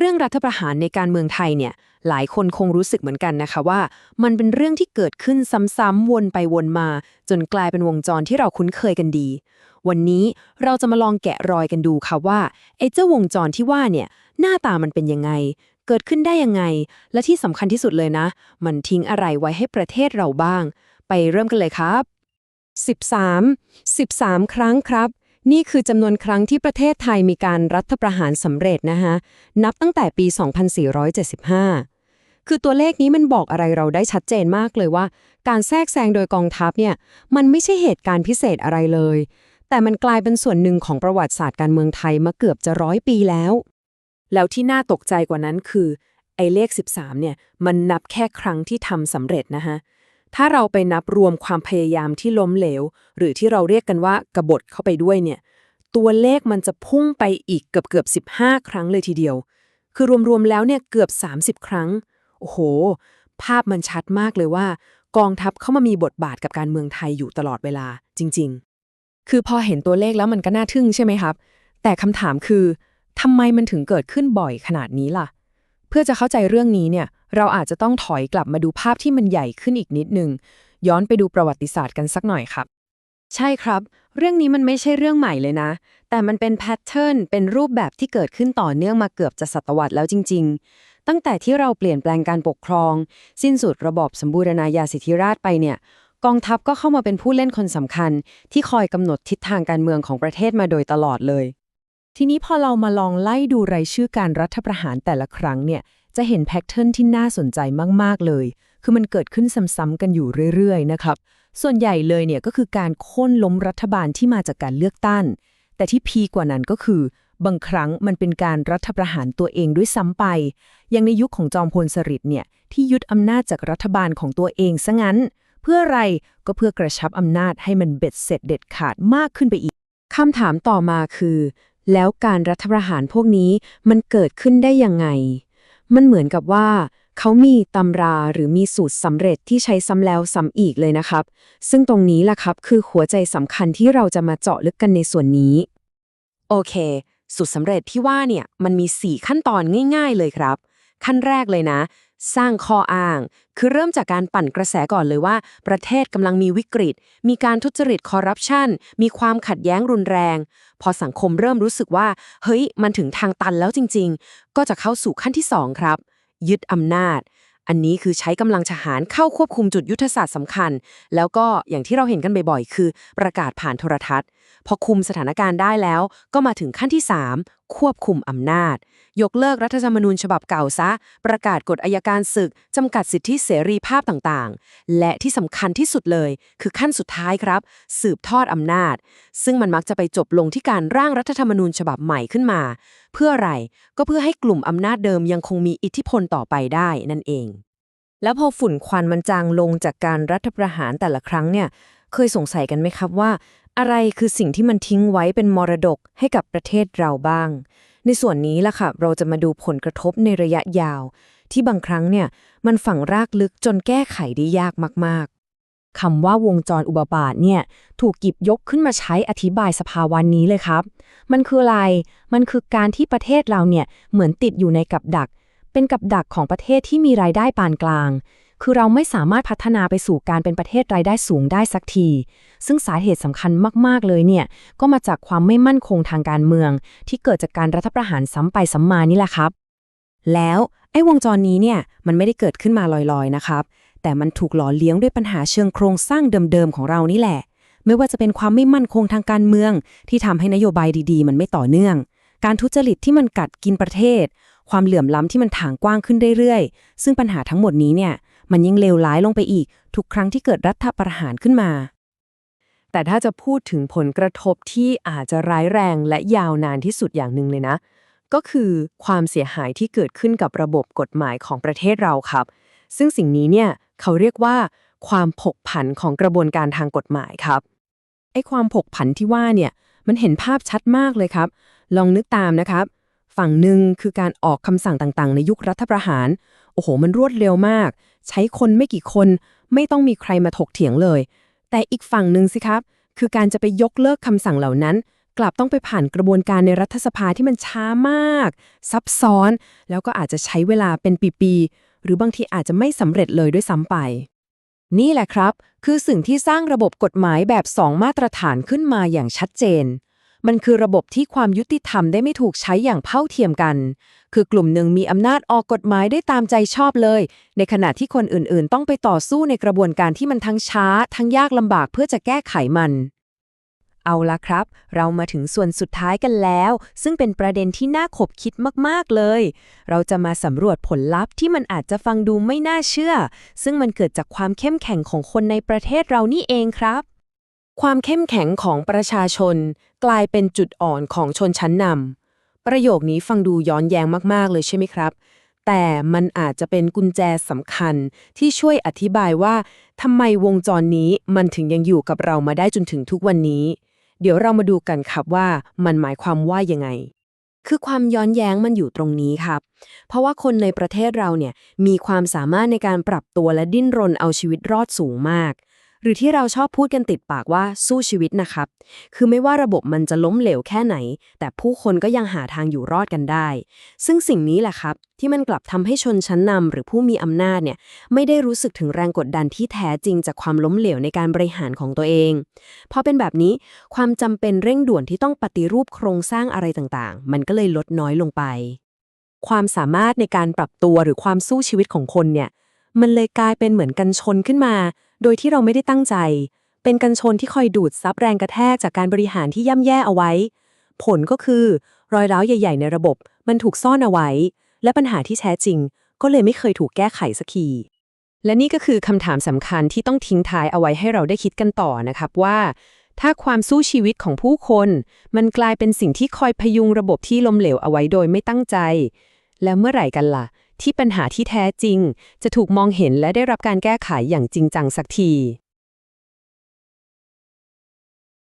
เรื่องรัฐประหารในการเมืองไทยเนี่ย หลายคนคงรู้สึกเหมือนกันนะคะว่า มันเป็นเรื่องที่เกิดขึ้นซ้ำๆวนไปวนมา จนกลายเป็นวงจรที่เราคุ้นเคยกันดี วันนี้เราจะมาลองแกะรอยกันดูค่ะว่าไอ้เจ้าวงจรที่ว่าเนี่ยหน้าตามันเป็นยังไง เกิดขึ้นได้ยังไง และที่สำคัญที่สุดเลยนะ มันทิ้งอะไรไว้ให้ประเทศเราบ้าง ไปเริ่มกันเลยครับ 13 13 ครั้งครับ นี่คือจำนวนครั้งที่ประเทศไทยมีการรัฐประหารสำเร็จนะฮะนับตั้งแต่ปี 2475 คือตัวเลขนี้มันบอกอะไรเราได้ชัดเจนมากเลยว่า การแทรกแซงโดยกองทัพเนี่ยมันไม่ใช่เหตุการณ์พิเศษอะไรเลย แต่มันกลายเป็นส่วนหนึ่งของประวัติศาสตร์การเมืองไทยมาเกือบจะร้อยปีแล้ว แล้วที่น่าตกใจกว่านั้นคือไอ้เลข 13เนี่ยมันนับแค่ครั้งที่ทำสำเร็จนะฮะ ถ้าเราไปนับรวมความพยายามที่ล้มเหลว หรือที่เราเรียกกันว่ากบฏเข้าไปด้วยเนี่ย ตัวเลขมันจะพุ่งไปอีกเกือบเกือบ15 ครั้งเลยทีเดียว คือรวมๆแล้วเนี่ยเกือบ 30 ครั้ง โอ้โห ภาพมันชัดมากเลยว่า กองทัพเข้ามามีบทบาทกับการเมืองไทยอยู่ตลอดเวลาจริง ๆ คือพอเห็นตัวเลขแล้วมันก็น่าทึ่งใช่ไหมครับ แต่คำถามคือทำไมมันถึงเกิดขึ้นบ่อยขนาดนี้ล่ะ เพื่อจะเข้าใจเรื่องนี้เนี่ย เราอาจจะต้องถอยกลับมาดูภาพที่มันใหญ่ขึ้นอีกนิดนึง ย้อนไปดูประวัติศาสตร์กันสักหน่อยครับ ใช่ครับ เรื่องนี้มันไม่ใช่เรื่องใหม่เลยนะ แต่มันเป็นแพทเทิร์น เป็นรูปแบบที่เกิดขึ้นต่อเนื่องมาเกือบจะศตวรรษแล้วจริง ๆ ตั้งแต่ที่เราเปลี่ยนแปลงการปกครอง สิ้นสุดระบอบสมบูรณาญาสิทธิราชไปเนี่ย กองทัพก็เข้ามาเป็นผู้เล่นคนสำคัญ ที่คอยกำหนดทิศทางการเมืองของประเทศมาโดยตลอดเลย ทีนี้พอเรามาลองไล่ดูรายชื่อการรัฐประหารแต่ละครั้งเนี่ย จะเห็นแพทเทิร์นที่น่าสนใจมาก ๆ เลย คือมันเกิดขึ้นซ้ำๆกันอยู่เรื่อย ๆ นะครับ ส่วนใหญ่เลยเนี่ยก็คือการโค่นล้มรัฐบาลที่มาจากการเลือกตั้ง แต่ที่พีกว่านั้นก็คือ บางครั้งมันเป็นการรัฐประหารตัวเองด้วยซ้ำไป อย่างในยุคของจอมพลสฤษดิ์เนี่ย ที่ยึดอำนาจจากรัฐบาลของตัวเองซะงั้น เพื่ออะไร ก็เพื่อกระชับอำนาจให้มันเบ็ดเสร็จเด็ดขาดมากขึ้นไปอีกคำถามต่อมาคือ แล้วการรัฐประหารพวกนี้มันเกิดขึ้นได้ยังไง มันเหมือนกับว่า เขามีตำราหรือมีสูตรสำเร็จที่ใช้ซ้ำแล้วซ้ำอีกเลยนะครับ ซึ่งตรงนี้ล่ะครับคือหัวใจสำคัญที่เราจะมาเจาะลึกกันในส่วนนี้ โอเค สูตรสำเร็จที่ว่าเนี่ยมันมี 4 ขั้นตอนง่าย ๆ เลยครับ ขั้นแรกเลยนะ สร้างข้ออ้าง คือเริ่มจากการปั่นกระแสก่อนเลยว่า ประเทศกำลังมีวิกฤต มีการทุจริตคอร์รัปชัน มีความขัดแย้งรุนแรง พอสังคมเริ่มรู้สึกว่า เฮ้ย มันถึงทางตันแล้วจริง ๆ ก็จะเข้าสู่ขั้นที่ 2 ครับ ยึดอำนาจ อันนี้คือใช้กำลังทหารเข้าควบคุมจุดยุทธศาสตร์สำคัญ แล้วก็อย่างที่เราเห็นกันบ่อยๆ คือ ประกาศผ่านโทรทัศน์ พอคุมสถานการณ์ได้แล้ว ก็มาถึงขั้นที่ 3 ควบคุมอำนาจ ยกเลิกรัฐธรรมนูญฉบับเก่าซะ ประกาศกฎอายการศึก จำกัดสิทธิเสรีภาพต่างๆ และที่สำคัญที่สุดเลย คือขั้นสุดท้ายครับ สืบทอดอำนาจ ซึ่งมันมักจะไปจบลงที่การร่างรัฐธรรมนูญฉบับใหม่ขึ้นมา เพื่ออะไรก็เพื่อให้กลุ่มอำนาจเดิมยังคงมีอิทธิพลต่อไปได้นั่นเอง แล้วพอฝุ่นควันมันจางลงจากการรัฐประหารแต่ละครั้งเนี่ยเคยสงสัยกันไหมครับว่า อะไรคือสิ่งที่มันทิ้งไว้เป็นมรดกให้กับประเทศเราบ้าง ในส่วนนี้ล่ะค่ะ เราจะมาดูผลกระทบในระยะยาว ที่บางครั้งเนี่ยมันฝังรากลึกจนแก้ไขได้ยากมากๆคำว่าวงจรอุบาบาทเนี่ยถูกหยิบยกขึ้นมาใช้อธิบายสภาวะนี้เลยครับ มันคืออะไร มันคือการที่ประเทศเราเนี่ยเหมือนติดอยู่ในกับดัก เป็นกับดักของประเทศที่มีรายได้ปานกลาง คือเราไม่สามารถพัฒนาไปสู่การเป็นประเทศรายได้สูงได้สักที ซึ่งสาเหตุสำคัญมากๆเลยเนี่ย ก็มาจากความไม่มั่นคงทางการเมือง ที่เกิดจากการรัฐประหารซ้ำไปซ้ำมานี่แหละครับ แล้วไอ้วงจรนี้เนี่ยมันไม่ได้เกิดขึ้นมาลอยๆนะครับ แต่มันถูกหล่อเลี้ยงด้วยปัญหาเชิงโครงสร้างเดิมๆของเรานี่แหละ ไม่ว่าจะเป็นความไม่มั่นคงทางการเมือง ที่ทำให้นโยบายดีๆ มันไม่ต่อเนื่อง การทุจริตที่มันกัดกินประเทศ ความเหลื่อมล้ำที่มันถางกว้างขึ้นเรื่อยๆ ซึ่งปัญหาทั้งหมดนี้เนี่ย มันยิ่งเลวร้ายลงไปอีก ทุกครั้งที่เกิดรัฐประหารขึ้นมา แต่ถ้าจะพูดถึงผลกระทบที่อาจจะร้ายแรงและยาวนานที่สุดอย่างหนึ่งเลยนะ ก็คือความเสียหายที่เกิดขึ้นกับระบบกฎหมายของประเทศเราครับ ซึ่งสิ่งนี้เนี่ยเขาเรียกว่า ความผกผันของกระบวนการทางกฎหมายครับไอ้ความผกผันที่ว่าเนี่ยมันเห็นภาพชัดมากเลยครับ ลองนึกตามนะครับ ฝั่งหนึ่งคือการออกคำสั่งต่างๆ ในยุครัฐประหาร โอ้โห มันรวดเร็วมาก ใช้คนไม่กี่คน ไม่ต้องมีใครมาถกเถียงเลย แต่อีกฝั่งหนึ่งสิครับ คือการจะไปยกเลิกคำสั่งเหล่านั้น กลับต้องไปผ่านกระบวนการในรัฐสภาที่มันช้ามาก ซับซ้อน แล้วก็อาจจะใช้เวลาเป็นปีๆ หรือบางทีอาจจะไม่สำเร็จเลยด้วยซ้ำไป นี่แหละครับ คือสิ่งที่สร้างระบบกฎหมายแบบสองมาตรฐานขึ้นมาอย่างชัดเจน มันคือระบบที่ความยุติธรรมได้ไม่ถูกใช้อย่างเท่าเทียมกัน คือกลุ่มหนึ่งมีอำนาจออกกฎหมายได้ตามใจชอบเลย ในขณะที่คนอื่นๆ ต้องไปต่อสู้ในกระบวนการที่มันทั้งช้า ทั้งยากลำบากเพื่อจะแก้ไขมันเอาละครับ เรามาถึงส่วนสุดท้ายกันแล้ว ซึ่งเป็นประเด็นที่น่าขบคิดมาก ๆ เลย เราจะมาสำรวจผลลัพธ์ที่มันอาจจะฟังดูไม่น่าเชื่อ ซึ่งมันเกิดจากความเข้มแข็งของคนในประเทศเรานี่เองครับ ความเข้มแข็งของประชาชนกลายเป็นจุดอ่อนของชนชั้นนำประโยคนี้ฟังดูย้อนแย้งมาก ๆ เลยใช่ไหมครับ แต่มันอาจจะเป็นกุญแจสำคัญที่ช่วยอธิบายว่าทำไมวงจรนี้มันถึงยังอยู่กับเรามาได้จนถึงทุกวันนี้ เดี๋ยวเรามาดูกันครับว่ามันหมายความว่ายังไง คือความย้อนแย้งมันอยู่ตรงนี้ครับ เพราะว่าคนในประเทศเราเนี่ยมีความสามารถในการปรับตัวและดิ้นรนเอาชีวิตรอดสูงมาก หรือที่เราชอบพูดกันติดปากว่าสู้ชีวิตนะครับ คือไม่ว่าระบบมันจะล้มเหลวแค่ไหน แต่ผู้คนก็ยังหาทางอยู่รอดกันได้ ซึ่งสิ่งนี้แหละครับ ที่มันกลับทำให้ชนชั้นนำหรือผู้มีอำนาจเนี่ยไม่ได้รู้สึกถึงแรงกดดันที่แท้จริงจากความล้มเหลวในการบริหารของตัวเองพอเป็นแบบนี้ความจำเป็นเร่งด่วนที่ต้องปฏิรูปโครงสร้างอะไรต่างๆ มันก็เลยลดน้อยลงไป ความสามารถในการปรับตัวหรือความสู้ชีวิตของคนเนี่ยมันเลยกลายเป็นเหมือนกันชนขึ้นมา โดยที่เราไม่ได้ตั้งใจ เป็นกันชนที่คอยดูดซับแรงกระแทกจากการบริหารที่ย่ำแย่เอาไว้ ผลก็คือ รอยร้าวใหญ่ ๆ ในระบบ มันถูกซ่อนเอาไว้ และปัญหาที่แท้จริง ก็เลยไม่เคยถูกแก้ไขสักทีและนี่ก็คือคำถามสำคัญที่ต้องทิ้งท้ายเอาไว้ให้เราได้คิดกันต่อนะครับว่า ถ้าความสู้ชีวิตของผู้คน มันกลายเป็นสิ่งที่คอยพยุงระบบที่ล้มเหลวเอาไว้โดยไม่ตั้งใจ แล้วเมื่อไหร่กันล่ะ ที่ปัญหาที่แท้จริง จะถูกมองเห็นและได้รับการแก้ไขอย่างจริงจังสักที